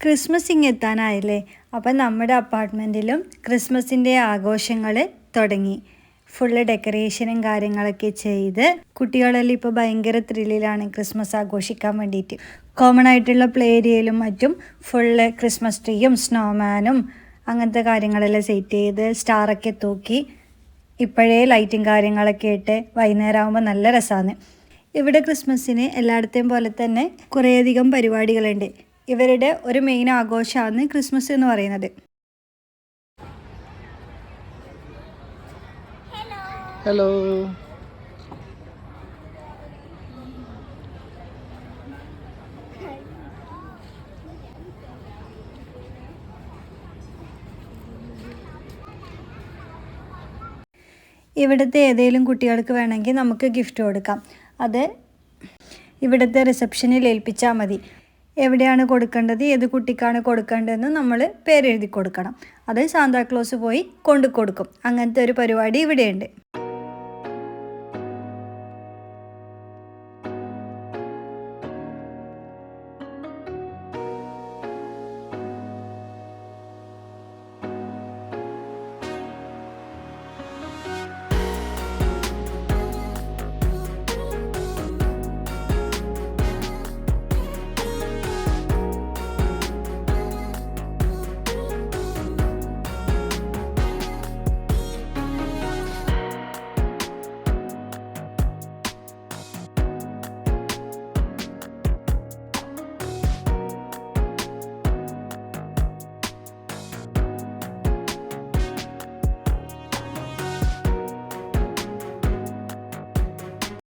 Christmas ഇങ്ങ് എത്താനായില്ലേ അപ്പം നമ്മുടെ അപ്പാർട്ട്മെന്റിലും ക്രിസ്മസിന്റെ ആഘോഷങ്ങൾ തുടങ്ങി. ഫുള്ള് ഡെക്കറേഷനും കാര്യങ്ങളൊക്കെ ചെയ്ത് കുട്ടികളെല്ലാം ഇപ്പോൾ ഭയങ്കര ത്രില്ലിലാണ് ക്രിസ്മസ് ആഘോഷിക്കാൻ വേണ്ടിയിട്ട്. കോമൺ ആയിട്ടുള്ള പ്ലേ ഏരിയയിലും മറ്റും ഫുള്ള് ക്രിസ്മസ് ട്രീയും സ്നോമാനും അങ്ങനത്തെ കാര്യങ്ങളെല്ലാം സെറ്റ് ചെയ്ത് സ്റ്റാറൊക്കെ തൂക്കി ഇപ്പോഴേ ലൈറ്റും കാര്യങ്ങളൊക്കെ ഇട്ട് വൈകുന്നേരം ആകുമ്പോൾ നല്ല രസമാണ്. ഇവിടെ ക്രിസ്മസിന് എല്ലായിടത്തെയും പോലെ തന്നെ കുറേയധികം പരിപാടികളുണ്ട്. ഇവരുടെ ഒരു മെയിൻ ആഘോഷമാണ് ക്രിസ്മസ് എന്ന് പറയുന്നത്. ഹലോ ഇവിടുത്തെ ഏതെങ്കിലും കുട്ടികൾക്ക് വേണമെങ്കിൽ നമുക്ക് ഗിഫ്റ്റ് കൊടുക്കാം. അത് ഇവിടുത്തെ റിസപ്ഷനിൽ ഏൽപ്പിച്ചാൽ മതി. എവിടെയാണ് കൊടുക്കേണ്ടത് ഏത് കുട്ടിക്കാണ് കൊടുക്കേണ്ടതെന്ന് നമ്മൾ പേരെഴുതി കൊടുക്കണം. അത് സാന്താക്ലോസ് പോയി കൊണ്ടു കൊടുക്കും. അങ്ങനത്തെ ഒരു പരിപാടി ഇവിടെയുണ്ട്.